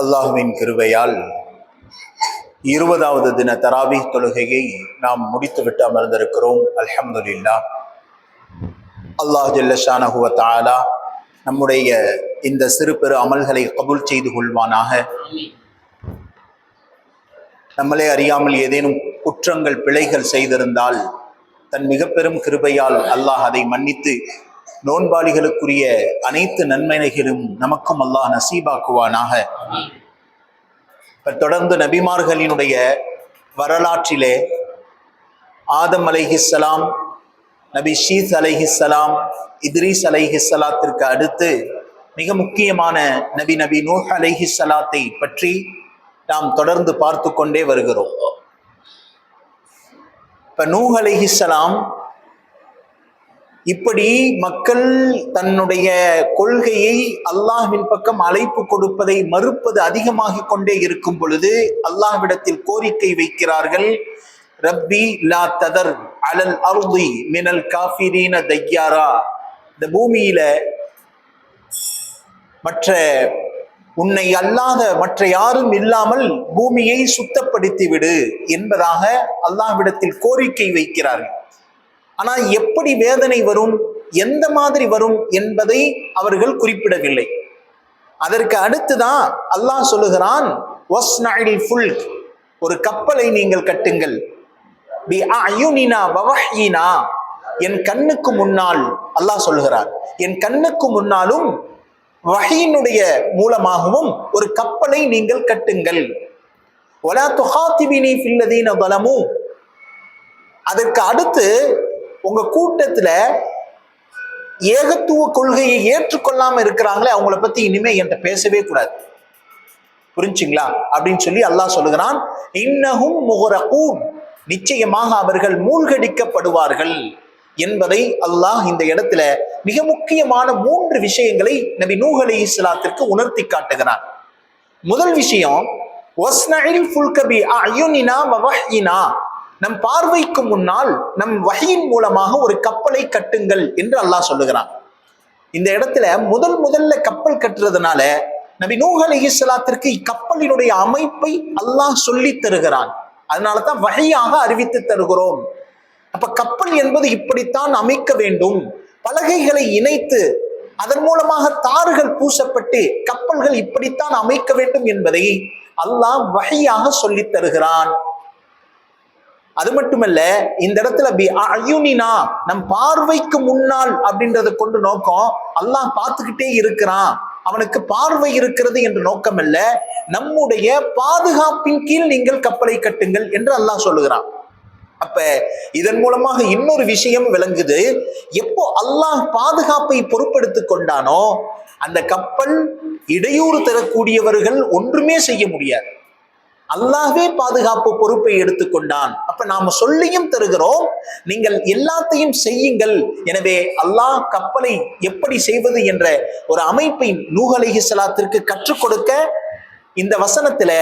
அல்லாஹுவின் கிருபையால் இருபதாவது தின தராவி தொழுகையை நாம் முடித்துவிட்டு அமர்ந்திருக்கிறோம். அல்ஹம்துலில்லா. அல்லாஹ் ஜல்லஷானஹுவ தஆலா நம்முடைய இந்த சிறு பெரு அமல்களை கபுல் செய்து கொள்வானாக. நம்மளே அறியாமல் ஏதேனும் குற்றங்கள் பிழைகள் செய்திருந்தால் தன் மிக பெரும் கிருபையால் அல்லாஹ் அதை மன்னித்து நோன்பாளிகளுக்குரிய அனைத்து நன்மைகளும் நமக்கும் அல்லாஹ் நசீபாக்குவானாக. தொடர்ந்து நபிமார்களினுடைய வரலாற்றிலே ஆதம் அலைஹிஸ்லாம் நபி ஷீத் அலைஹிஸ்லாம் இத்ரீஸ் அலைஹிஸ்லாத்திற்கு அடுத்து மிக முக்கியமான நபி நபி நூஹ் சலாத்தை பற்றி நாம் தொடர்ந்து பார்த்து கொண்டே வருகிறோம். இப்போ நூஹ் அலைஹிஸ்லாம் இப்படி மக்கள் தன்னுடைய கொள்கையை அல்லாஹ்வின் பக்கம் அழைப்பு கொடுப்பதை மறுப்பது அதிகமாகிக் கொண்டே இருக்கும் பொழுது அல்லாஹ்விடத்தில் கோரிக்கை வைக்கிறார்கள் ரப்பி லா ததர் அலல் அருதி மினல் காஃபிரீன தையாரா. இந்த பூமியில மற்ற உன்னை அல்லாத மற்ற யாரும் இல்லாமல் பூமியை சுத்தப்படுத்தி விடு என்பதாக அல்லாஹ்விடத்தில் கோரிக்கை வைக்கிறார்கள். ஆனால் எப்படி வேதனை வரும் எந்த மாதிரி வரும் என்பதை அவர்கள் குறிப்பிடவில்லை. அதற்கு அடுத்துதான் அல்லாஹ் சொல்லுகிறான் ஃபுல்க்", ஒரு கப்பலை நீங்கள் கட்டுங்கள். பி அயுனினா என் கண்ணுக்கு முன்னால் அல்லாஹ் சொல்லுகிறார். என் கண்ணுக்கு முன்னாலும் வகையினுடைய மூலமாகவும் ஒரு கப்பலை நீங்கள் கட்டுங்கள். ஒலா துஹாத்திபினி பலமு அதற்கு அடுத்து உங்க கூட்டத்துல ஏகத்துவ கொள்கையை ஏற்றுக்கொள்ளாம இருக்கிறாங்களே அவங்கள பத்தி இனிமே என்கிட்ட பேசவே கூடாது. புரிஞ்சுங்களா? அப்படின்னு சொல்லி அல்லாஹ் சொல்லுகிறான் இன்னகும் முகரகூன் நிச்சயமாக அவர்கள் மூழ்கடிக்கப்படுவார்கள் என்பதை அல்லாஹ் இந்த இடத்துல மிக முக்கியமான மூன்று விஷயங்களை நபி நூஹ் அலி இஸ்லாத்திற்கு உணர்த்தி காட்டுகிறான். முதல் விஷயம் நம் பார்வைக்கு முன்னால் நம் வகையின் மூலமாக ஒரு கப்பலை கட்டுங்கள் என்று அல்லாஹ் சொல்லுகிறான். இந்த இடத்துல முதல் முதல்ல கப்பல் கட்டுறதுனால நபி நூஹ் அலைஹிஸ்ஸலாத்திற்கு இக்கப்பலினுடைய அமைப்பை அல்லாஹ் சொல்லி தருகிறான். அதனால தான் வகையாக அறிவித்து தருகிறோம். அப்ப கப்பல் என்பது இப்படித்தான் அமைக்க வேண்டும். பலகைகளை இணைத்து அதன் மூலமாக தாறுகள் பூசப்பட்டு கப்பல்கள் இப்படித்தான் அமைக்க வேண்டும் என்பதை அல்லாஹ் வகையாக சொல்லித் தருகிறான். அது மட்டுமல்ல இந்த இடத்துல பி அயுனினா நம் பார்வைக்கு முன்னால் அப்படின்றத கொண்டு நோக்கம் அல்லாஹ் பார்த்துக்கிட்டே இருக்கிறான். அவனுக்கு பார்வை இருக்கிறது என்ற நோக்கம் அல்ல நம்முடைய பாதுகாப்பின் கீழ் நீங்கள் கப்பலை கட்டுங்கள் என்று அல்லாஹ் சொல்லுகிறான். அப்ப இதன் மூலமாக இன்னொரு விஷயம் விளங்குது எப்போ அல்லாஹ் பாதுகாப்பை பொறுப்படுத்தி கொண்டானோ அந்த கப்பல் இடையூறு தரக்கூடியவர்கள் ஒன்றுமே செய்ய முடியாது. அல்லாஹ்வே பாதுகாப்பு பொறுப்பை எடுத்துக்கொண்டான். அப்ப நாம சொல்லியும் தருகிறோம் நீங்கள் எல்லாத்தையும் செய்யுங்கள். எனவே அல்லாஹ் கப்பலை எப்படி செய்வது என்ற ஒரு அமைப்பை நூஹ் அலைஹிஸ்ஸலாத்திற்கு கற்றுக் கொடுக்க இந்த வசனத்துல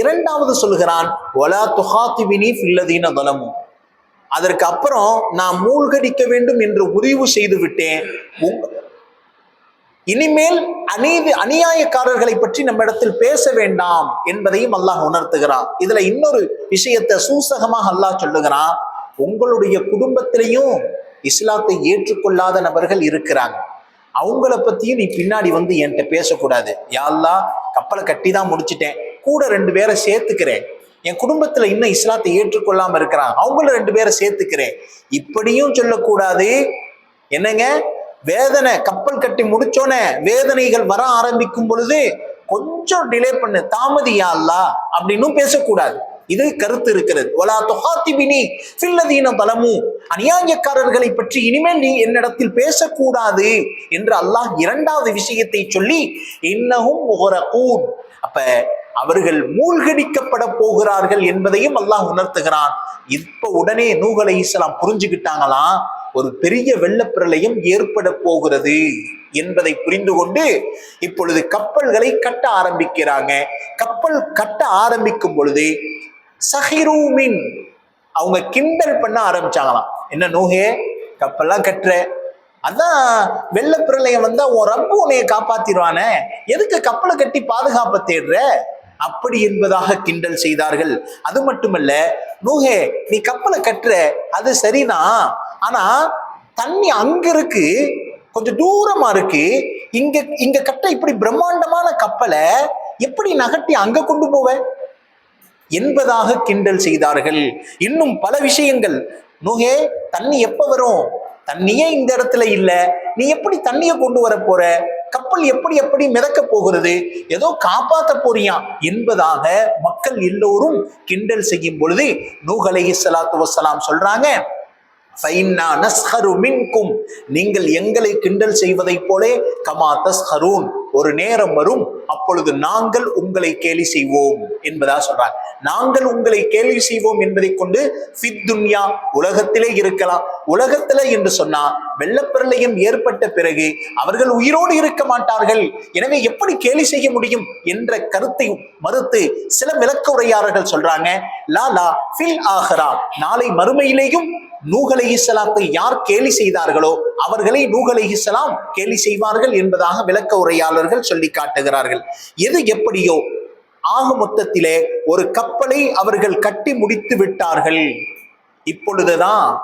இரண்டாவது சொல்கிறான் ஒலா துஹாத்திபினி ஃபில்லதீன தலமு அதற்கு அப்புறம் நான் மூழ்கடிக்க வேண்டும் என்று முடிவு செய்து விட்டேன். இனிமேல் அநீதி அநியாயக்காரர்களை பற்றி நம்ம இடத்தில் பேச வேண்டாம் என்பதையும் அல்லாஹ் உணர்த்துகிறான். இதுல இன்னொரு விஷயத்தை சூசகமாக அல்லாஹ் சொல்லுகிறான். உங்களுடைய குடும்பத்திலையும் இஸ்லாத்தை ஏற்றுக்கொள்ளாத நபர்கள் இருக்கிறாங்க. அவங்கள பத்தியும் நீ பின்னாடி வந்து என்கிட்ட பேசக்கூடாது. யாழ்லா கப்பலை கட்டி தான் முடிச்சிட்டேன். கூட ரெண்டு பேரை சேர்த்துக்கிறேன். என் குடும்பத்துல இன்னும் இஸ்லாத்தை ஏற்றுக்கொள்ளாம இருக்கிறான் அவங்கள ரெண்டு பேரை சேர்த்துக்கிறேன். இப்படியும் சொல்லக்கூடாது. என்னங்க? வேதனை கப்பல் கட்டி முடிச்சோன்னே வேதனைகள் வர ஆரம்பிக்கும் பொழுது கொஞ்சம் டிலே பண்ணு. தாமதியா அல்லா அப்படின்னும் பேசக்கூடாது. இது கருத்து இருக்கிறது. ஒலா தொகாத்திபினி சில்லதீன பலமு அநியாயக்காரர்களை பற்றி இனிமேல் நீ என்னிடத்தில் பேசக்கூடாது என்று அல்லாஹ் இரண்டாவது விஷயத்தை சொல்லி இன்னமும் முகரகூன் அப்ப அவர்கள் மூழ்கடிக்கப்பட போகிறார்கள் என்பதையும் அல்லாஹ் உணர்த்துகிறான். இப்ப உடனே நூகலை இஸ்லாம் புரிஞ்சுக்கிட்டாங்களாம் ஒரு பெரிய வெள்ளப்பிரளயம் ஏற்பட போகிறது என்பதை புரிந்து கொண்டு இப்பொழுது கப்பல்களை கட்ட ஆரம்பிக்கிறாங்க. கப்பல் கட்ட ஆரம்பிக்கும் பொழுது சஹிரூமின் அவங்க கிண்டல் பண்ண ஆரம்பிச்சாங்களாம். என்ன நோகே கப்பல்லாம் கட்டுற. அதான் வெள்ளப்பிரளயம் வந்தா உன் ரப்பு உன்னைய காப்பாத்திடுவானே. எதுக்கு கப்பலை கட்டி பாதுகாப்பை தேடுற? அப்படி என்பதாக கிண்டல் செய்தார்கள். அது மட்டுமல்ல நூஹே நீ கப்பலை கட்டுற. அது சரிதான். ஆனா தண்ணி அங்க இருக்கு கொஞ்சம் தூரமா இருக்கு. இங்க இங்க கட்ட இப்படி பிரம்மாண்டமான கப்பலை எப்படி நகட்டி அங்க கொண்டு போவ? என்பதாக கிண்டல் செய்தார்கள். இன்னும் பல விஷயங்கள். நுகே தண்ணி எப்ப வரும்? தண்ணியே இந்த இடத்துல இல்ல. நீ எப்படி தண்ணியை கொண்டு வர போற? கப்பல் எப்படி எப்படி மிதக்க போகிறது? ஏதோ காப்பாத்த போறியா? என்பதாக மக்கள் எல்லோரும் கிண்டல் செய்யும் பொழுது நூகலை சலாத்து வசலாம் சொல்றாங்க. மின்கும். நீங்கள் எங்களை கிண்டல் செய்வதைப் போலே கமா தஸ்ஹரூன் ஒரு நேரம் வரும் அப்பொழுது நாங்கள் உங்களை கேலி செய்வோம் என்பதா சொல்றாங்க. நாங்கள் உங்களை கேள்வி செய்வோம் என்பதை கொண்டு ஃபித் துன்யா உலகத்திலே இருக்கலாம். உலகத்திலே என்று சொன்னா வெள்ளப்பிரளயம் ஏற்பட்ட பிறகு அவர்கள் உயிரோடு இருக்க மாட்டார்கள். எனவே எப்படி கேலி செய்ய முடியும் என்ற கருத்தை மறுத்து சில விளக்க உரையாளர்கள் சொல்றாங்க லாலா ஃபில் ஆஹரா நாளை மறுமையிலேயும் நூஹ் யார் கேலி செய்தார்களோ அவர்களை நூஹ் கேலி செய்வார்கள் என்பதாக விளக்க உரையாளர்கள் சொல்லி காட்டுகிறார்கள். எது எப்படியோ ஆக மொத்தத்திலே ஒரு கப்பலை அவர்கள் கட்டி முடித்து விட்டார்கள். இப்பொழுதுதான்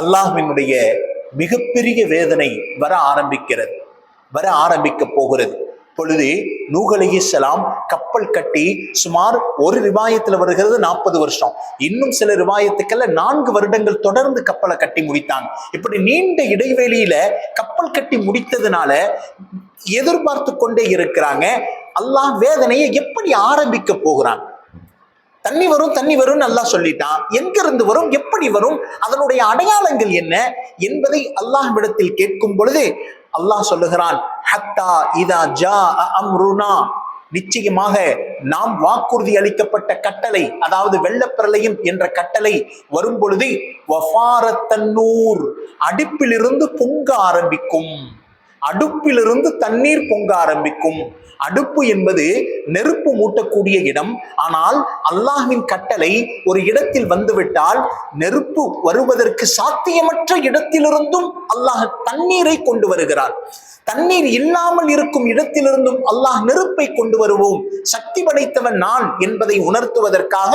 அல்லாஹினுடைய மிகப்பெரிய வேதனை வர ஆரம்பிக்கிறது வர ஆரம்பிக்க போகிறது. பொழுது நூகலகி அலைஹிஸ்ஸலாம் கப்பல் கட்டி சுமார் ஒரு ரிவாயத்தில் வருகிறது நாற்பது வருஷம். இன்னும் சில ரிவாயத்துக்கெல்லாம் நான்கு வருடங்கள் தொடர்ந்து கப்பலை கட்டி முடித்தாங்க இப்படி நீண்ட இடைவெளியில கப்பல் கட்டி முடித்ததுனால எதிர்பார்த்து கொண்டே இருக்கிறாங்க. அல்லாஹ் வேதனையை எப்படி ஆரம்பிக்க போகிறான்? தண்ணி வரும் தண்ணி வரும் நல்லா சொல்லிட்டான். எங்கிருந்து வரும் எப்படி வரும் அதனுடைய அடையாளங்கள் என்ன என்பதை அல்லாஹ்விடத்தில் கேட்கும் பொழுது அல்லாஹ் சொல்லுகிறான் ஹத்தா இதா ஜா அம்ருனா. நிச்சயமாக நாம் வாக்குறுதி அளிக்கப்பட்ட கட்டளை அதாவது வெள்ளப்பிரளயம் என்ற கட்டளை வரும் பொழுது வஃபாரத்தன்னூர் அடுப்பிலிருந்து பொங்க ஆரம்பிக்கும். அடுப்பிலிருந்து தண்ணீர் பொங்க ஆரம்பிக்கும். அடுப்பு என்பது நெருப்பு மூட்டக்கூடிய இடம். ஆனால் அல்லாஹ்வின் கட்டளை ஒரு இடத்தில் வந்துவிட்டால் நெருப்பு வருவதற்கு சாத்தியமற்ற இடத்திலிருந்தும் அல்லாஹ் தண்ணீரை கொண்டு வருகிறார். தண்ணீர் இல்லாமல் இருக்கும் இடத்திலிருந்தும் அல்லாஹ் நெருப்பை கொண்டு வருவோம். சக்தி படைத்தவன் நான் என்பதை உணர்த்துவதற்காக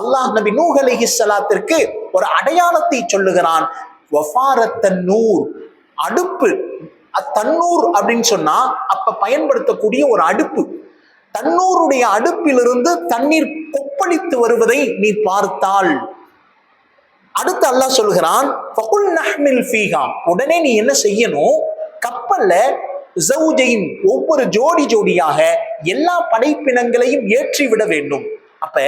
அல்லாஹ் நபி நூஹ் சலாத்திற்கு ஒரு அடையாளத்தை சொல்லுகிறான். நூர். அடுப்பு தன்னூர் அப்படின்னு சொன்னா அப்ப பயன்படுத்தக்கூடிய ஒரு அடுப்பு. தன்னூருடைய அடுப்பிலிருந்து தண்ணீர் கொப்பளித்து வருவதை நீ பார்த்தால். அடுத்து அல்லாஹ் சொல்கிறான் ஃபகுல் நஹ்மில் உடனே நீ என்ன செய்யணும்? கப்பல்ல ஜவுஜைன் ஒவ்வொரு ஜோடி ஜோடியாக எல்லா படைப்பினங்களையும் ஏற்றி விட வேண்டும். அப்ப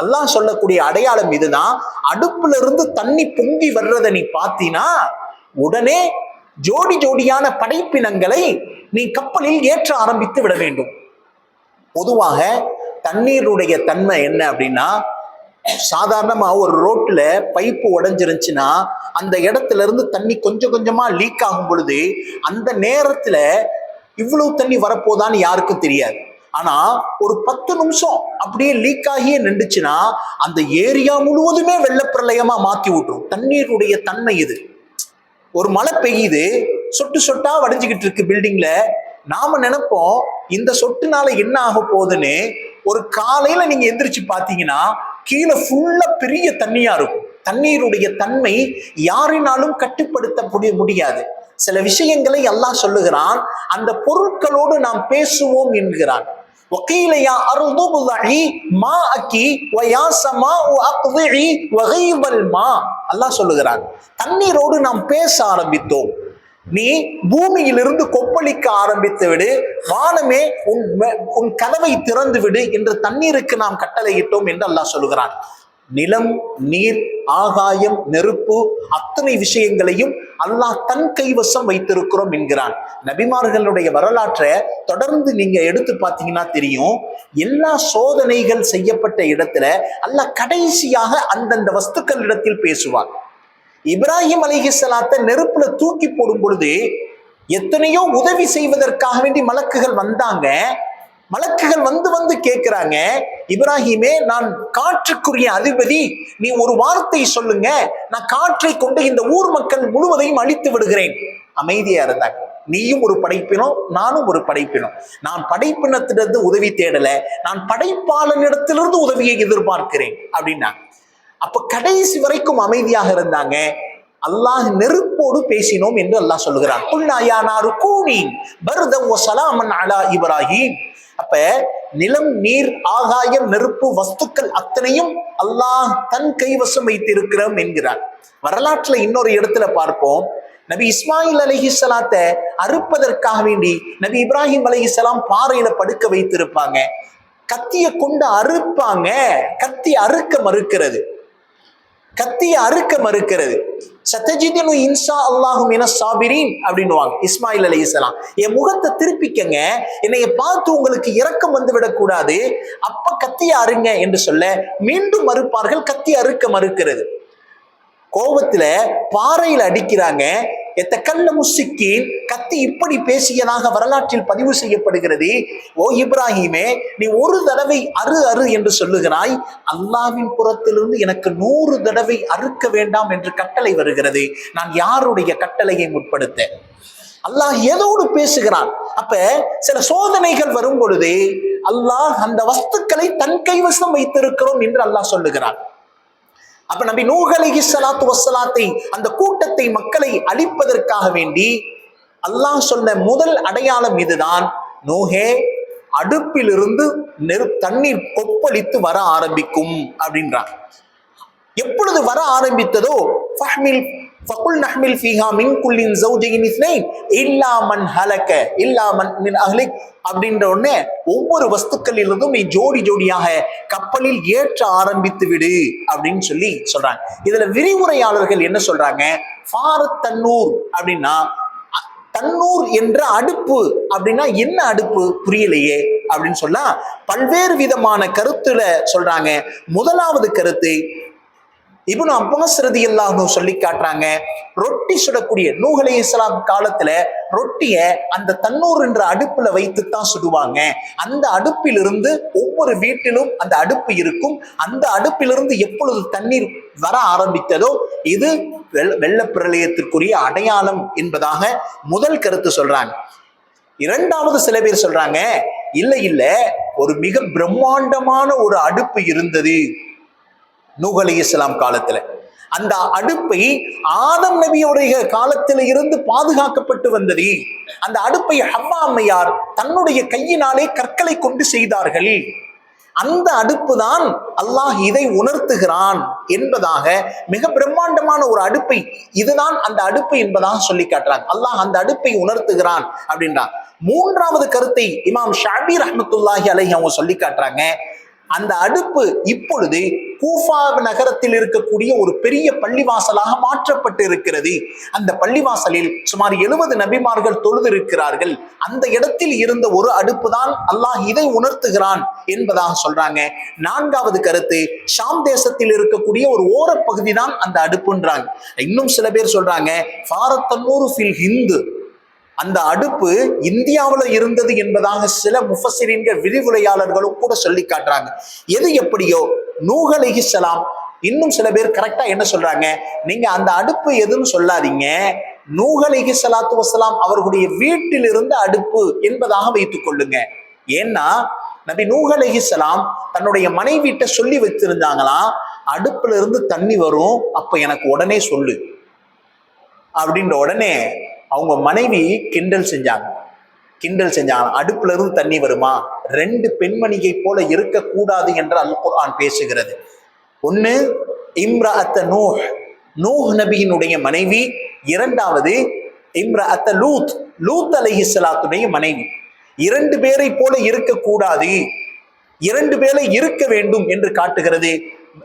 அல்லாஹ் சொல்லக்கூடிய அடையாளம் இதுதான். அடுப்புல இருந்து தண்ணி பொங்கி வர்றதை நீ பார்த்தீனா உடனே ஜோடி ஜோடியான படைப்பினங்களை நீ கப்பலில் ஏற்ற ஆரம்பித்து விட வேண்டும். பொதுவாக தண்ணீருடைய தன்மை என்ன அப்படின்னா சாதாரணமா ஒரு ரோட்ல பைப்பு உடஞ்சிருந்துச்சுன்னா அந்த இடத்துல இருந்து தண்ணி கொஞ்சம் கொஞ்சமா லீக் ஆகும் பொழுது அந்த நேரத்துல இவ்வளவு தண்ணி வரப்போதான்னு யாருக்கும் தெரியாது. ஆனா ஒரு பத்து நிமிஷம் அப்படியே லீக் ஆகியே நின்றுச்சுன்னா அந்த ஏரியா முழுவதுமே வெள்ளப்பிரளயமா மாத்தி விட்டுரும். தண்ணீருடைய தன்மை இது. ஒரு மழை பெய்யுது சொட்டு சொட்டா வடிஞ்சுக்கிட்டு இருக்கு பில்டிங்ல நாம நினைப்போம் இந்த சொட்டுனால என்ன ஆக போகுதுன்னு ஒரு காலையில நீங்க எந்திரிச்சு பாத்தீங்கன்னா கீழே ஃபுல்லா பெரிய தண்ணியா இருக்கும். தண்ணீருடைய தன்மை யாரினாலும் கட்டுப்படுத்த முடிய முடியாது. சில விஷயங்களை எல்லாம் சொல்லுகிறான் அந்த பொருட்களோடு நாம் பேசுவோம் என்கிறான். وقيل يا أرض ابلعي ماءك ويا سماء أقضعي وغيب الماء அல்லாஹ் சொல்லுகிறான் தண்ணீரோடு நாம் பேச ஆரம்பித்தோம் நீ பூமியிலிருந்து கொப்பளிக்க ஆரம்பித்து விடு வானமே உன் மெ- உன் கதவை திறந்து விடு என்று தண்ணீருக்கு நாம் கட்டளையிட்டோம் என்று அல்லாஹ் சொல்லுகிறான் நிலம் நீர் ஆகாயம் நெருப்பு அத்தனை விஷயங்களையும் அல்லாஹ் தன் கைவசம் வைத்திருக்கிறோம் என்கிறான். நபிமார்களுடைய வரலாற்றை தொடர்ந்து நீங்க எடுத்து பார்த்தீங்கன்னா தெரியும். எல்லா சோதனைகள் செய்யப்பட்ட இடத்துல அல்லாஹ் கடைசியாக அந்தந்த வஸ்துக்கள் இடத்தில் பேசுவார் இப்ராஹிம் அலிஹிஸ்லாத்தை நெருப்புல தூக்கி போடும் பொழுது எத்தனையோ உதவி செய்வதற்காக வேண்டி மலக்குகள் வந்தாங்க. மலக்குகள் வந்து வந்து கேட்கிறாங்க இப்ராஹிமே நான் காற்றுக்குரிய அதிபதி. நீ ஒரு வார்த்தை சொல்லுங்க. நான் காற்றை கொண்டு இந்த ஊர் மக்கள் முழுவதையும் அழித்து விடுகிறேன். அமைதியா இருந்தாங்க நீயும் ஒரு படைப்பினம் நானும் ஒரு படைப்பினம். நான் படைப்பினத்திலிருந்து உதவி தேடல. நான் படைப்பாளனிடத்திலிருந்து உதவியை எதிர்பார்க்கிறேன். அப்படின்னா அப்ப கடைசி வரைக்கும் அமைதியாக இருந்தாங்க. அல்லாஹ் நெருப்போடு பேசினோம் என்று அல்லாஹ் சொல்லுகிறான். புல்லாயா நாரு கூனி. பர்தம் சலாமன் அலா இப்ராஹிம். அப்ப நிலம் நீர் ஆகாயம் நெருப்பு வஸ்துக்கள் அத்தனையும் அல்லாஹ் தன் கைவசம் வைத்திருக்கிறோம் என்கிறார். வரலாற்றுல இன்னொரு இடத்துல பார்ப்போம். நபி இஸ்மாயில் அலைஹிஸ்ஸலாத்தை அறுப்பதற்காக வேண்டி நபி இப்ராஹிம் அலைஹிஸ்ஸலாம் பாறையில படுக்க வைத்திருப்பாங்க. கத்தியை கொண்டு அறுப்பாங்க. கத்தி அறுக்க மறுக்கிறது. கத்தியை அறுக்க மறுக்கிறது. சத்தஜிதனு இன்சா அல்லாஹும் என சாபிரீன் அப்படின்னுவாங்க. இஸ்மாயில் அலி இஸ்லாம் என் முகத்தை திருப்பிக்கங்க. என்னைய பார்த்து உங்களுக்கு இரக்கம் வந்து விடக்கூடாது அப்ப கத்தி அருங்க என்று சொல்ல மீண்டும் மறுப்பார்கள். கத்தி அறுக்க மறுக்கிறது. கோபத்துல பாறையில் அடிக்கிறாங்க. எத்த கல்ல முசிக்கின் கத்தி இப்படி பேசியதாக வரலாற்றில் பதிவு செய்யப்படுகிறது. ஓ இப்ராஹிமே நீ ஒரு தடவை அரு அரு என்று சொல்லுகிறாய். அல்லாவின் புறத்திலிருந்து எனக்கு நூறு தடவை அறுக்க வேண்டாம் என்று கட்டளை வருகிறது. நான் யாருடைய கட்டளையை முற்படுத்த அல்லாஹ் ஏதோடு பேசுகிறான். அப்ப சில சோதனைகள் வரும் பொழுது அல்லாஹ் அந்த வஸ்துக்களை தன் கைவசம் வைத்திருக்கிறோம் என்று அல்லாஹ் சொல்லுகிறான். அப்ப நபி நூகலகி சலாத்து வசலாத்தை அந்த கூட்டத்தை மக்களை அழிப்பதற்காக வேண்டி அல்லாஹ் சொன்ன முதல் அடையாளம் இதுதான். நூஹே அடுப்பிலிருந்து நெரு தண்ணீர் கொப்பளித்து வர ஆரம்பிக்கும் அப்படின்றான் எப்பொழுது வர ஆரம்பித்ததோ ஃபஹ்மில் فقل நஹ்மில் فيها மின் كل زوجين اثنين இல்லா மன் هلك இல்லா மன் மின் اهلك அப்படின்ற உடனே ஒவ்வொரு வஸ்துக்களிலிருந்தும் நீ ஜோடி ஜோடியாக கப்பலில் ஏற்ற ஆரம்பித்து விடு அப்படின்னு சொல்லி சொல்றாங்க. இதுல விரிவுரையாளர்கள் என்ன சொல்றாங்க? ஃபாரத் தன்னூர் அப்படின்னா தன்னூர் என்ற அடுப்பு அப்படின்னா என்ன அடுப்பு? புரியலையே அப்படின்னு சொன்னா பல்வேறு விதமான கருத்துல சொல்றாங்க. முதலாவது கருத்து இவனு அப்பாஸ் ரதியல்லாஹு சொல்லி காட்டுறாங்க ரொட்டி சுடக்கூடிய நூகலை இஸ்லாம் காலத்துல ரொட்டிய அந்த தன்னூர் என்ற அடுப்புல வைத்து தான் சுடுவாங்க. அந்த அடுப்பிலிருந்து ஒவ்வொரு வீட்டிலும் அந்த அடுப்பு இருக்கும். அந்த அடுப்பிலிருந்து எப்பொழுது தண்ணீர் வர ஆரம்பித்ததோ இது வெள்ள பிரளயத்திற்குரிய அடையாளம் என்பதாக முதல் கருத்து சொல்றாங்க. இரண்டாவது சில பேர் சொல்றாங்க இல்ல இல்ல ஒரு மிக பிரம்மாண்டமான ஒரு அடுப்பு இருந்தது. நூஹ் இஸ்லாம் காலத்துல. அந்த அடுப்பை ஆதம் நபியுடைய காலத்தில இருந்து பாதுகாக்கப்பட்டு வந்தது. அந்த அடுப்பை ஹவ்வா அம்மையார் தன்னுடைய கையினாலே கற்களை கொண்டு செய்தார்கள். அந்த அடுப்பு தான் அல்லாஹ் இதை உணர்த்துகிறான் என்பதாக மிக பிரம்மாண்டமான ஒரு அடுப்பை இதுதான் அந்த அடுப்பு என்பதாக சொல்லி காட்டுறாங்க. அல்லாஹ் அந்த அடுப்பை உணர்த்துகிறான் அப்படின்றான். மூன்றாவது கருத்தை இமாம் ஷாபி ரஹ்மத்துல்லாஹி அலஹி அவங்க சொல்லி காட்டுறாங்க. அந்த அடுப்பு இப்பொழுது கூஃபா நகரத்தில் இருக்கக்கூடிய ஒரு பெரிய பள்ளிவாசலாக மாற்றப்பட்டு இருக்கிறது அந்த பள்ளிவாசலில் சுமார் எழுபது நபிமார்கள் தொழுது இருக்கிறார்கள் அந்த இடத்தில் இருந்த ஒரு அடுப்பு தான் அல்லாஹ் இதை உணர்த்துகிறான் என்பதாக சொல்றாங்க. நான்காவது கருத்து ஷாம் தேசத்தில் இருக்கக்கூடிய ஒரு ஓரப்பகுதி தான் அந்த அடுப்புன்றாங்க. இன்னும் சில பேர் சொல்றாங்க ஃபாரத்தன்னூறு ஃபில் ஹிந்து. அந்த அடுப்பு இந்தியாவில் இருந்தது என்பதாக சில முஃபசிரின்கள் விரிவுரையாளர்களும் கூட சொல்லி காட்டுறாங்க. எது எப்படியோ நூகலிகிசலாம் இன்னும் சில பேர் கரெக்டா என்ன சொல்றாங்க? நீங்க அந்த அடுப்பு எதுன்னு சொல்லாதீங்க. நூகலிகி சலாத்து வசலாம் அவர்களுடைய வீட்டிலிருந்து அடுப்பு என்பதாக வைத்துக் கொள்ளுங்க. ஏன்னா நபி நூகலகி சலாம் தன்னுடைய மனைவிட்ட சொல்லி வச்சிருந்தாங்களாம் அடுப்புல இருந்து தண்ணி வரும் அப்ப எனக்கு உடனே சொல்லு. அப்படின்ற உடனே அவங்க மனைவி கிண்டல் செஞ்சாங்க. கிண்டல் செஞ்சாங்க. அடுப்புல இருந்து தண்ணி வருமா? ரெண்டு பெண்மணியை போல இருக்கக்கூடாது என்று அல் குர்ஆன் பேசுகிறது. ஒன்று இம்ரா அத்த நூஹ். நூஹ் நபியினுடைய மனைவி. இரண்டாவது இம்ரா அத்த லூத். லூத் அலைஹிஸ்ஸலாத்துடைய மனைவி. இரண்டு பேரை போல இருக்கக்கூடாது. இரண்டு பேரை இருக்க வேண்டும் என்று காட்டுகிறது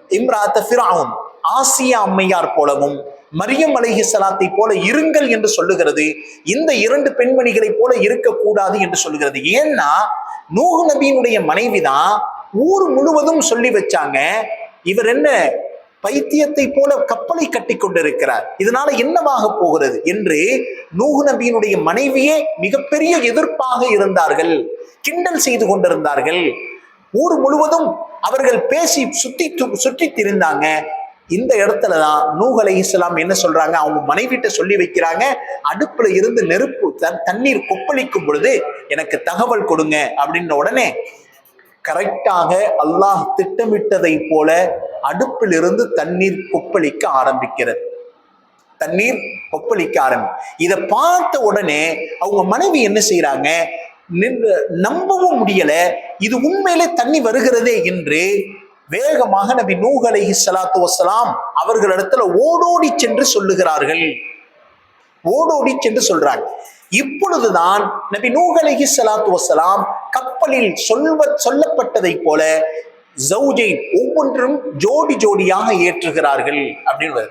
இம்ரா அத்த ஃபிராவும் ஆசியா அம்மையார் போலவும். மரியம் அலைஹி சலாத்தை போல இருங்கள் என்று சொல்லுகிறது. இந்த இரண்டு பெண்மணிகளை போல இருக்கக்கூடாது என்று சொல்லுகிறது. ஏன்னா நூகு நபியினுடைய மனைவிதான் ஊர் முழுவதும் சொல்லி வச்சாங்க. இவர் என்ன பைத்தியத்தை போல கப்பலை கட்டி கொண்டிருக்கிறார். இதனால என்னவாக போகிறது என்று நூகு நபியினுடைய மனைவியே மிகப்பெரிய எதிர்ப்பாக இருந்தார்கள். கிண்டல் செய்து கொண்டிருந்தார்கள். ஊர் முழுவதும் அவர்கள் பேசி சுத்தி சுற்றி திரிந்தாங்க. இந்த இடத்துல தான் நூஹ் அலை இஸ்லாம் என்ன சொல்றாங்க? அவங்க மனைவிட்ட சொல்லி வைக்கிறாங்க. அடுப்புல இருந்து நெருப்பு தண்ணீர் கொப்பளிக்கும் பொழுது எனக்கு தகவல் கொடுங்க அப்படின்ன உடனே கரெக்டாக அல்லாஹ் திட்டமிட்டதை போல அடுப்பிலிருந்து தண்ணீர் கொப்பளிக்க ஆரம்பிக்கிறது. தண்ணீர் கொப்பளிக்க ஆரம்பி இதை பார்த்த உடனே அவங்க மனைவி என்ன செய்யறாங்க நின்று- நம்பவும் முடியல. இது உண்மையிலே தண்ணி வருகிறதே என்று வேகமாக நபி நூஹ் அலைஹி ஸலாத்து வஸ்ஸலாம் அவர்களிடத்துல ஓடோடி சென்று சொல்லுகிறார்கள். ஓடோடி சென்று சொல்றாங்க. இப்பொழுதுதான் நபி நூஹ் அலைஹி ஸலாத்து கப்பலில் சொல்வ சொல்லப்பட்டதை போல ஜவுஜை ஒவ்வொன்றும் ஜோடி ஜோடியாக ஏற்றுகிறார்கள் அப்படின்னு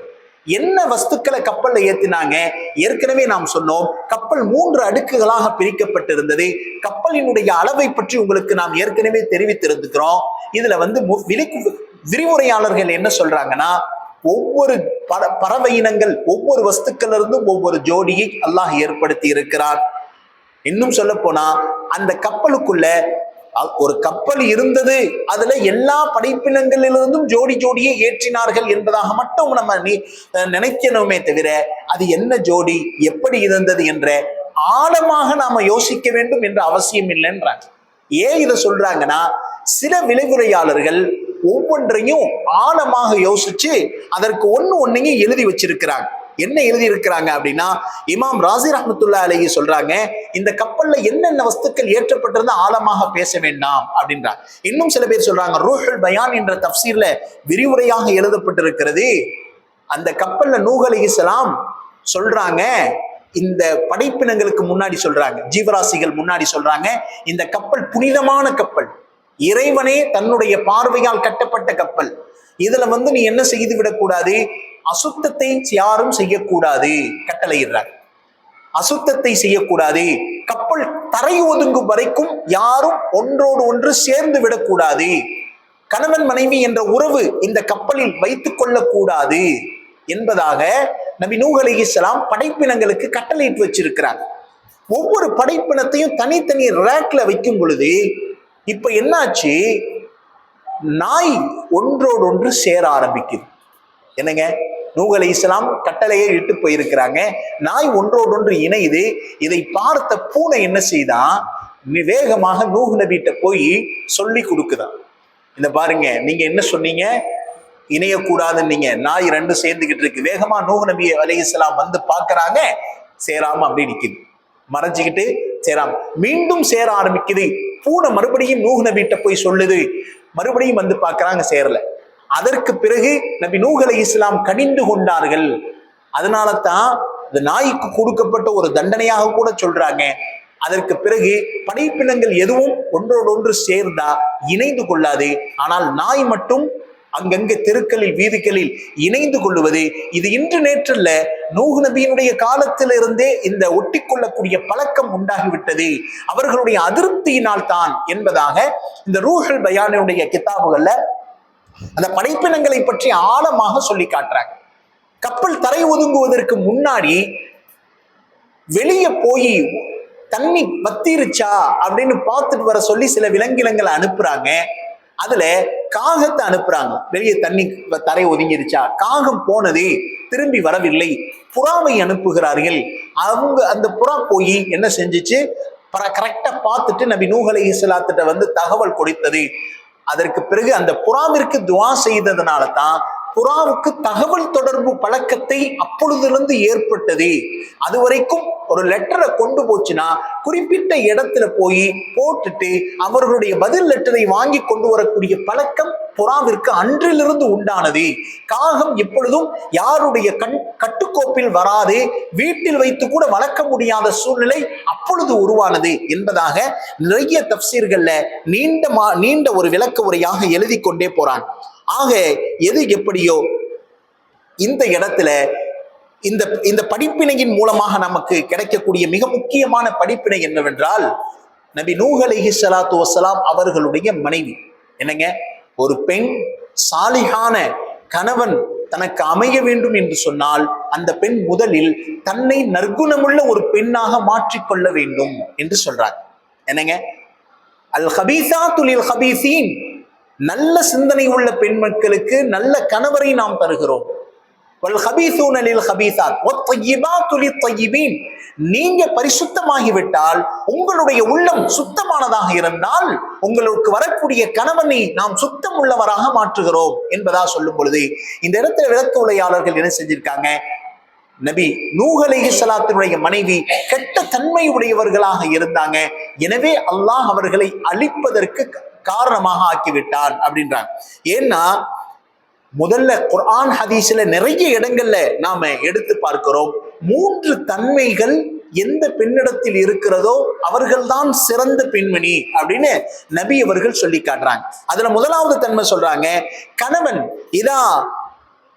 என்ன வஸ்துக்களை கப்பல்ல ஏத்தினாங்க? ஏற்கனவே நாம் சொன்னோம் கப்பல் மூன்று அடுக்குகளாக பிரிக்கப்பட்டிருந்தது. கப்பலினுடைய அளவை பற்றி உங்களுக்கு நாம் ஏற்கனவே தெரிவித்திருந்துக்கிறோம் இதுல வந்து மு- விரிவுரையாளர்கள் என்ன சொல்றாங்கன்னா ஒவ்வொரு பற பறவை இனங்கள் ஒவ்வொரு வஸ்துக்கள் இருந்தும் ஒவ்வொரு ஜோடியை அல்லாஹ் ஏற்படுத்தி இருக்கிறார். இன்னும் சொல்ல போனா அந்த கப்பலுக்குள்ள ஒரு கப்பல் இருந்தது அதுல எல்லா படைப்பினங்களிலிருந்தும் ஜோடி ஜோடியை ஏற்றினார்கள் என்பதாக மட்டும் நம்ம நினைக்கணுமே தவிர அது என்ன ஜோடி எப்படி இருந்தது என்ற ஆழமாக நாம யோசிக்க வேண்டும் என்ற அவசியம் இல்லைன்றாங்க. ஏன் இதை சொல்றாங்கன்னா சில விளைவுரையாளர்கள் ஒவ்வொன்றையும் ஆழமாக யோசிச்சு அதற்கு ஒன்று ஒன்றையும் எழுதி வச்சிருக்கிறாங்க. என்ன எழுதி இருக்கிறாங்க அப்படின்னா இமாம் ராசி ரஹமத்துல்லா அலையை சொல்றாங்க இந்த கப்பல்ல என்னென்ன வஸ்துக்கள் ஏற்றப்பட்டிருந்தா ஆழமாக பேச வேண்டாம் அப்படின்றாங்க இன்னும் சில பேர் சொல்றாங்க ரூஹல் பயான் என்ற தப்சீர்ல விரிவுரையாக எழுதப்பட்டிருக்கிறது. அந்த கப்பல்ல நூஹ் இஸ்லாம் சொல்றாங்க இந்த படைப்பினங்களுக்கு முன்னாடி சொல்றாங்க ஜீவராசிகள் முன்னாடி சொல்றாங்க இந்த கப்பல் புனிதமான கப்பல். இறைவனே தன்னுடைய பார்வையால் கட்டப்பட்ட கப்பல். இதுல வந்து நீ என்ன செய்து விடக்கூடாது? அசுத்தத்தை யாரும் செய்யக்கூடாது கட்டளையிடுறார். அசுத்தத்தை செய்யக்கூடாது. கப்பல் தரை ஒதுங்கும் வரைக்கும் யாரும் ஒன்றோடு ஒன்று சேர்ந்து விடக்கூடாது. கணவன் மனைவி என்ற உறவு இந்த கப்பலில் வைத்துக் கொள்ளக்கூடாது என்பதாக நபி நூஹ் படைப்பினங்களுக்கு கட்டளையிட்டு வச்சிருக்கிறாங்க ஒவ்வொரு படைப்பினத்தையும் தனித்தனி ரேக்ல வைக்கும் பொழுது இப்போ என்னாச்சு? நாய் ஒன்றோடு ஒன்று சேர ஆரம்பிக்குது. என்னங்க? நூகலை இஸ்லாம் கட்டளையை இட்டு போயிருக்கிறாங்க. நாய் ஒன்றோடொன்று இணையுது. இதை பார்த்த பூனை என்ன செய்தான் வேகமாக நூகு நபிட்ட போய் சொல்லி கொடுக்குதான் இந்த பாருங்க நீங்க என்ன சொன்னீங்க? இணையக்கூடாதுன்னு நீங்க நாய் ரெண்டும் சேர்ந்துகிட்டு இருக்கு. வேகமா நபியை நபி இஸ்லாம் வந்து பார்க்கறாங்க. சேராம அப்படி நிக்குது. மறைஞ்சுக்கிட்டு சேராம். மீண்டும் சேர ஆரம்பிக்குது. பூனை மறுபடியும் நூஹ் நபிட்ட போய் சொல்லுது. மறுபடியும் வந்து பார்க்குறாங்க சேரல. அதற்கு பிறகு நபி நூஹ் இஸ்லாம் கனிந்து கொண்டார்கள். அதனால தான் இந்த நாய்க்கு கொடுக்கப்பட்ட ஒரு தண்டனையாக கூட சொல்றாங்க. அதற்கு பிறகு படைப்பினங்கள் எதுவும் ஒன்றோடொன்று சேர்ந்தா இணைந்து கொள்ளாது. ஆனால் நாய் மட்டும் அங்கங்கே தெருக்களில் வீதிகளில் இணைந்து கொள்ளுவது இது இன்று நேற்றல்ல நூகு நபியினுடைய காலத்திலிருந்தே இந்த ஒட்டிக்கொள்ளக்கூடிய பழக்கம் உண்டாகிவிட்டது. அவர்களுடைய அதிருப்தியினால் தான் என்பதாக இந்த ரூஹல் பயானுடைய கித்தாபுகள்ல அந்த படைப்பினங்களை பற்றி ஆழமாக சொல்லி காட்டுறாங்க. கப்பல் தரை ஒதுங்குவதற்கு முன்னாடி வெளியே போய் தண்ணி வத்திருச்சா அப்படின்னு பார்த்துட்டு வர சொல்லி சில விலங்கினங்களை அனுப்புறாங்க. அதுல காகத்தை அனுப்புறாங்க. வெளியே தண்ணி தரை ஒதுங்கிருச்சா? காகம் போனது திரும்பி வரவில்லை. புறாவை அனுப்புகிறார்கள். அவங்க அந்த புறா போய் என்ன செஞ்சுச்சு? கரெக்டா பார்த்துட்டு நபி நூகலை இஸ்லாத்திட்ட வந்து தகவல் கொடுத்தது. அதற்கு பிறகு அந்த புறாவிற்கு துவா செய்ததுனால தான் புறாவுக்கு தகவல் தொடர்பு பழக்கத்தை அப்பொழுதிலிருந்து ஏற்பட்டது. அது வரைக்கும் ஒரு லெட்டரை கொண்டு போச்சுன்னா குறிப்பிட்ட இடத்துல போய் போட்டுட்டு அவர்களுடைய பதில் லெட்டரை வாங்கி கொண்டு வரக்கூடிய பழக்கம் புறாவிற்கு அன்றிலிருந்து உண்டானது. காகம் எப்பொழுதும் யாருடைய கண் கட்டுக்கோப்பில் வராது வீட்டில் வைத்து கூட வளர்க்க முடியாத சூழ்நிலை அப்பொழுது உருவானது என்பதாக நிறைய தப்சீர்கள்ல நீண்ட மா நீண்ட ஒரு விளக்க உரையாக எழுதி கொண்டே போறான். ஆக எது எப்படியோ இந்த இடத்துல இந்த இந்த படிப்பினையின் மூலமாக நமக்கு கிடைக்கக்கூடிய மிக முக்கியமான படிப்பினை என்னவென்றால் நபி நூகலிஹி சலாத்து வசலாம் அவர்களுடைய மனைவி. என்னங்க? ஒரு பெண் சாலிகான கணவன் தனக்கு அமைய வேண்டும் என்று சொன்னால் அந்த பெண் முதலில் தன்னை நற்குணமுள்ள ஒரு பெண்ணாக மாற்றிக்கொள்ள வேண்டும் என்று சொல்றார். என்னங்க? அல் ஹபீசா துலில் ஹபீசீன் நல்ல சிந்தனை உள்ள பெண் மக்களுக்கு நல்ல கணவரை நாம் தருகிறோம். நீங்க பரிசுத்தமாகிவிட்டால் உங்களுடைய உள்ளம் சுத்தமானதாக இருந்தால் உங்களுக்கு வரக்கூடிய கணவனை நாம் சுத்தம் உள்ளவராக மாற்றுகிறோம் என்பதா சொல்லும் பொழுது இந்த இடத்துல விளக்க உரையாளர்கள் என்ன செஞ்சிருக்காங்க? நபி நூகலை சலாத்தினுடைய மனைவி கெட்ட தன்மை உடையவர்களாக இருந்தாங்க. எனவே அல்லாஹ் அவர்களை அழிப்பதற்கு காரணமாக ஆக்கிவிட்டான் அப்படின்றாங்க. ஏன்னா முதல்ல குர்ஆன் ஹதீஸ்ல நிறைய இடங்கள்ல நாம எடுத்து பார்க்கிறோம். மூன்று தன்மைகள் எந்த பெண்ணிடத்தில் இருக்கிறதோ அவர்கள்தான் சிறந்த பெண்மணி அப்படின்னு நபி அவர்கள் சொல்லி காட்டுறாங்க. அதுல முதலாவது தன்மை சொல்றாங்க கணவன் இதா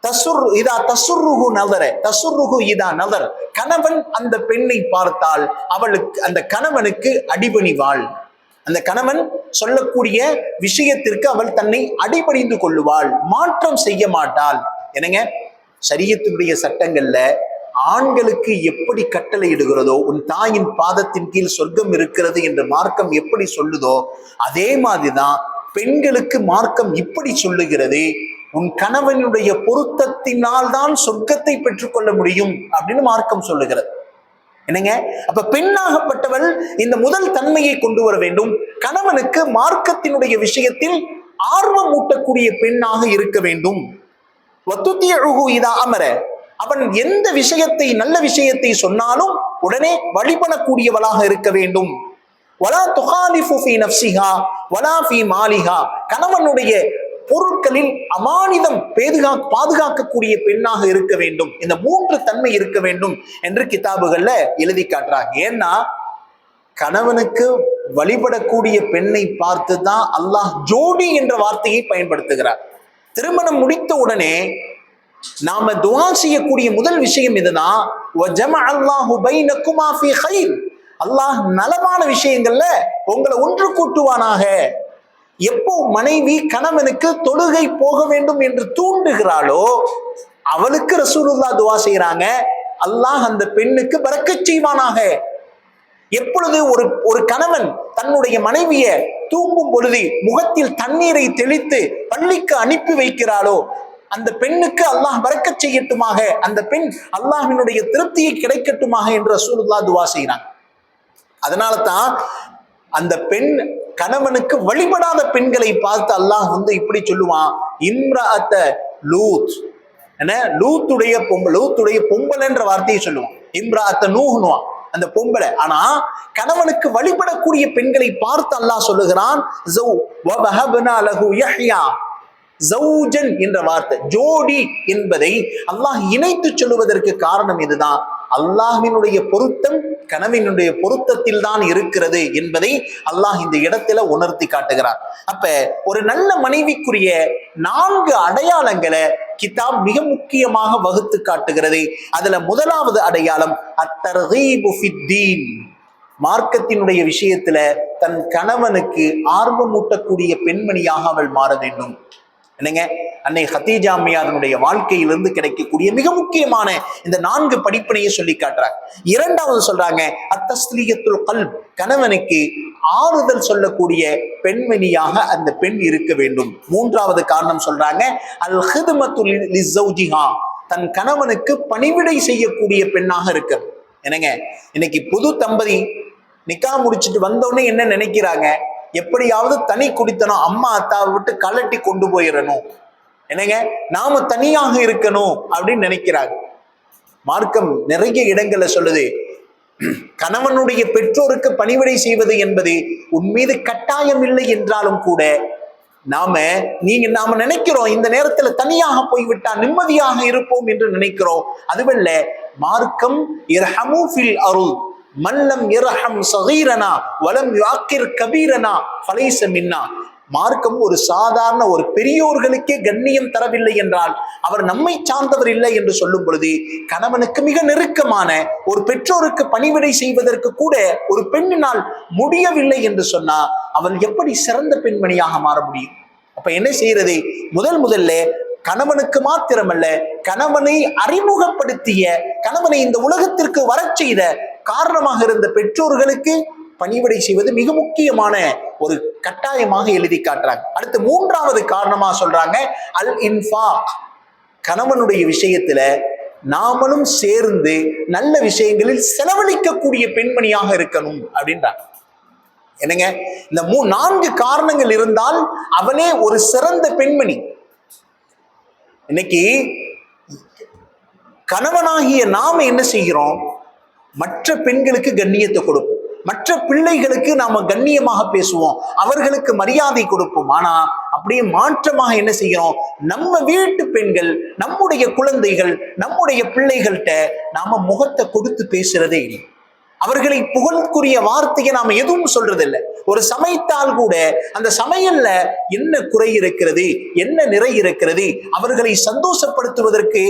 தசுர் இதா தசுர்ருகு நதர தசுருகு இதா நதர். கணவன் அந்த பெண்ணை பார்த்தால் அவளுக்கு அந்த கணவனுக்கு அடிபணிவாள். அந்த கணவன் சொல்லக்கூடிய விஷயத்திற்கு அவள் தன்னை அடிபணிந்து கொள்ளுவாள். மாற்றம் செய்ய மாட்டாள். என்னங்க? சரியத்தினுடைய சட்டங்கள்ல ஆண்களுக்கு எப்படி கட்டளை இடுகிறதோ உன் தாயின் பாதத்தின் கீழ் சொர்க்கம் இருக்கிறது என்று மார்க்கம் எப்படி சொல்லுதோ அதே மாதிரிதான் பெண்களுக்கு மார்க்கம் இப்படி சொல்லுகிறது. உன் கணவனுடைய பொருத்தத்தினால் தான் சொர்க்கத்தை பெற்றுக்கொள்ள முடியும் அப்படின்னு மார்க்கம் சொல்லுகிறது. என்னங்க? அப்ப பெண்ணாகப்பட்டவள் இந்த முதல் தன்மையை கொண்டு வர வேண்டும். கணவனுக்கு மார்க்கத்தினுடைய விஷயத்தில் ஆர்வம் ஊட்டக்கூடிய பெண்ணாக இருக்க வேண்டும். வத்துத்தியழுகு இதா அமர. அவன் எந்த விஷயத்தை நல்ல விஷயத்தை சொன்னாலும் உடனே வழிபடக்கூடியவளாக இருக்க வேண்டும். வலா துகாலிஃபு ஃபி நஃப்சிஹா வலா ஃபி மாலிஹா. கணவனுடைய பொருட்களில் அமானிதம் பேதுகா பாதுகாக்கக்கூடிய பெண்ணாக இருக்க வேண்டும். இந்த மூன்று தன்மை இருக்க வேண்டும் என்று கிதாபுகள்ல எழுதி காட்டுறாங்க. ஏன்னா கணவனுக்கு வழிபடக்கூடிய பெண்ணை பார்த்து தான் அல்லாஹ் ஜோடி என்ற வார்த்தையை பயன்படுத்துகிறார். திருமணம் முடித்த உடனே நாம துவா செய்யக்கூடிய முதல் விஷயம் இதுதான் அல்லாஹ் நலமான விஷயங்கள்ல உங்களை ஒன்று கூட்டுவானாக. எப்போ மனைவி கணவனுக்கு தொழுகை போக வேண்டும் என்று தூண்டுகிறாளோ அவளுக்கு ரசூலுல்லா துவா செய்யறாங்க அல்லாஹ் அந்த பெண்ணுக்கு பறக்க செய்வானாக. எப்பொழுது ஒரு ஒரு கணவன் தன்னுடைய மனைவிய தூங்கும் பொழுது முகத்தில் தண்ணீரை தெளித்து பள்ளிக்கு அனுப்பி வைக்கிறாளோ அந்த பெண்ணுக்கு அல்லாஹ் பறக்க செய்யட்டுமாக அந்த பெண் அல்லாஹினுடைய திருப்தியை கிடைக்கட்டுமாக என்று ரசூலுல்லா துவா செய்கிறாங்க அதனால தான் அந்த பெண் கணவனுக்கு வழிபடாத பெண்களை பார்த்து அல்லாஹ் வந்து இப்படி சொல்லுவான். இம்ராத்த லூத். என்ன? லூத்துடைய பொம்பளை லூத்துடைய பொம்பளைன்ற வார்த்தையை சொல்லுவான். இம்ராத்த நூஹ்னுவான். அந்த பொம்பளை. ஆனா கணவனுக்கு வழிபடக்கூடிய பெண்களை பார்த்து அல்லாஹ் சொல்லுகிறான் ஜௌஜன் என்ற வார்த்தை ஜோடி என்பதை அல்லாஹ் இணைத்து சொல்லுவதற்கு காரணம் இதுதான். அல்லாஹினுடைய பொருத்தம் கனவினுடைய பொருத்தத்தில் தான் இருக்கிறது என்பதை அல்லாஹ் இந்த இடத்துல உணர்த்தி காட்டுகிறார். அப்ப ஒரு நல்ல மனைவிக்குரிய நான்கு அடையாளங்களை கிதாப் மிக முக்கியமாக வகுத்து காட்டுகிறது. அதுல முதலாவது அடையாளம் அத்தர்ஹீபு மார்க்கத்தினுடைய விஷயத்துல தன் கணவனுக்கு ஆர்வமூட்டக்கூடிய பெண்மணியாக அவள் மாற வேண்டும். என்னங்க? அன்னை ஹத்தீஜா அம்மையாரனுடைய வாழ்க்கையிலிருந்து கிடைக்கக்கூடிய மிக முக்கியமான இந்த நான்கு படிப்பினையை சொல்லி காட்டுறாங்க. இரண்டாவது சொல்றாங்க அத்தஸ்லீகத்துல் கல் கணவனுக்கு ஆறுதல் சொல்லக்கூடிய பெண்மணியாக அந்த பெண் இருக்க வேண்டும். மூன்றாவது காரணம் சொல்றாங்க அல் ஹிதுமத்துல் தன் கணவனுக்கு பணிவிடை செய்யக்கூடிய பெண்ணாக இருக்க என்னங்க? இன்னைக்கு புது தம்பதி நிக்கா முடிச்சிட்டு வந்தோடனே என்ன நினைக்கிறாங்க? எப்படியாவது தனி குடித்தனம் அம்மா அத்தாவை விட்டு கலட்டி கொண்டு போயிடணும். என்னங்க? நாம தனியாக இருக்கணும் அப்படின்னு நினைக்கிறாங்க. மார்க்கம் நிறைய இடங்களை சொல்லுது கணவனுடைய பெற்றோருக்கு பணிவிடை செய்வது என்பது உன் மீது கட்டாயம் இல்லை என்றாலும் கூட நாம நீங்க நாம நினைக்கிறோம் இந்த நேரத்துல தனியாக போய்விட்டா நிம்மதியாக இருப்போம் என்று நினைக்கிறோம். அதுவல்ல மார்க்கம் இரஹமு ஃபில் அருள். மல்லம் இரஹம் சகீரனா வலம் யாக்கிர் கபீரனா பலைச மின்னா. மார்க்கம் ஒரு சாதாரண ஒரு பெரியோர்களுக்கே கண்ணியம் தரவில்லை என்றால் அவர் நம்மை சார்ந்தவர் இல்லை என்று சொல்லும் பொழுது கணவனுக்கு மிக நெருக்கமான ஒரு பெற்றோருக்கு பணிவிடை செய்வதற்கு கூட ஒரு பெண்ணினால் முடியவில்லை என்று சொன்னா அவள் எப்படி சிறந்த பெண்மணியாக மாற முடியும்? அப்ப என்ன செய்யறது? முதல் முதல்ல கணவனுக்கு மாத்திரமல்ல கணவனை அறிமுகப்படுத்திய கணவனை இந்த உலகத்திற்கு வரச் செய்த காரணமாக இருந்த பெற்றோர்களுக்கு பணிவிடை செய்வது மிக முக்கியமான ஒரு கட்டாயமாக எழுதி காட்டுறாங்க. அடுத்து மூன்றாவது காரணமாக சொல்றாங்க அல் இன்ஃபா கணவனுடைய விஷயத்துல நாமளும் சேர்ந்து நல்ல விஷயங்களில் செலவழிக்கக்கூடிய பெண்மணியாக இருக்கணும் அப்படின்றாங்க. என்னங்க? இந்த மூ நான்கு காரணங்கள் இருந்தால் அவனே ஒரு சிறந்த பெண்மணி. இன்னைக்கு கணவனாகிய நாம என்ன செய்கிறோம்? மற்ற பெண்களுக்கு கண்ணியத்தை கொடுப்போம். மற்ற பிள்ளைகளுக்கு நாம கண்ணியமாக பேசுவோம். அவர்களுக்கு மரியாதை கொடுப்போம். ஆனா அப்படியே மாற்றமாக என்ன செய்கிறோம்? நம்ம வீட்டு பெண்கள் நம்முடைய குழந்தைகள் நம்முடைய பிள்ளைகள்கிட்ட நாம முகத்தை கொடுத்து பேசுறதே இல்லை. அவர்களை புகழ்க்குரிய வார்த்தையை நாம எதுவும் சொல்றதில்லை. ஒரு சமைத்தால் கூட அந்த சமையல்ல என்ன குறை இருக்கிறது என்ன நிறை இருக்கிறது அவர்களை சந்தோஷப்படுத்துவதற்கு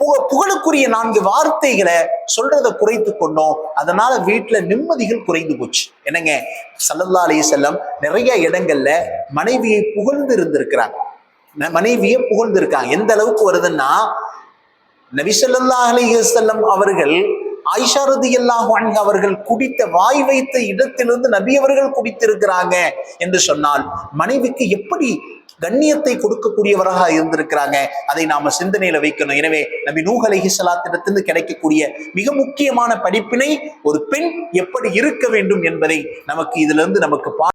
புக- புகழுக்குரிய நான்கு வார்த்தைகளை சொல்றதை குறைத்து கொண்டோம். அதனால வீட்டில் நிம்மதிகள் குறைந்து போச்சு. என்னங்க? சல்லல்லா அலி செல்லம் நிறைய இடங்கள்ல மனைவியை புகழ்ந்து இருந்திருக்கிறாங்க. மனைவியை புகழ்ந்து இருக்காங்க எந்த அளவுக்கு வருதுன்னா நபி ஸல்லல்லாஹு அலைஹி அவர்கள் ஐஷாரதி அல்லாஹ் அன்ஹா அவர்கள் குடித்த வாய் வைத்த இடத்திலிருந்து நபி அவர்கள் குடித்திருக்கிறாங்க என்று சொன்னால் மனைவிக்கு எப்படி கண்ணியத்தை கொடுக்கக்கூடியவராக இருந்திருக்கிறாங்க. அதை நாம சிந்தனையில வைக்கணும். எனவே நபி நூஹ் அலைஹி கிடைக்கக்கூடிய மிக முக்கியமான படிப்பினை ஒரு பெண் எப்படி இருக்க வேண்டும் என்பதை நமக்கு இதிலிருந்து நமக்கு பா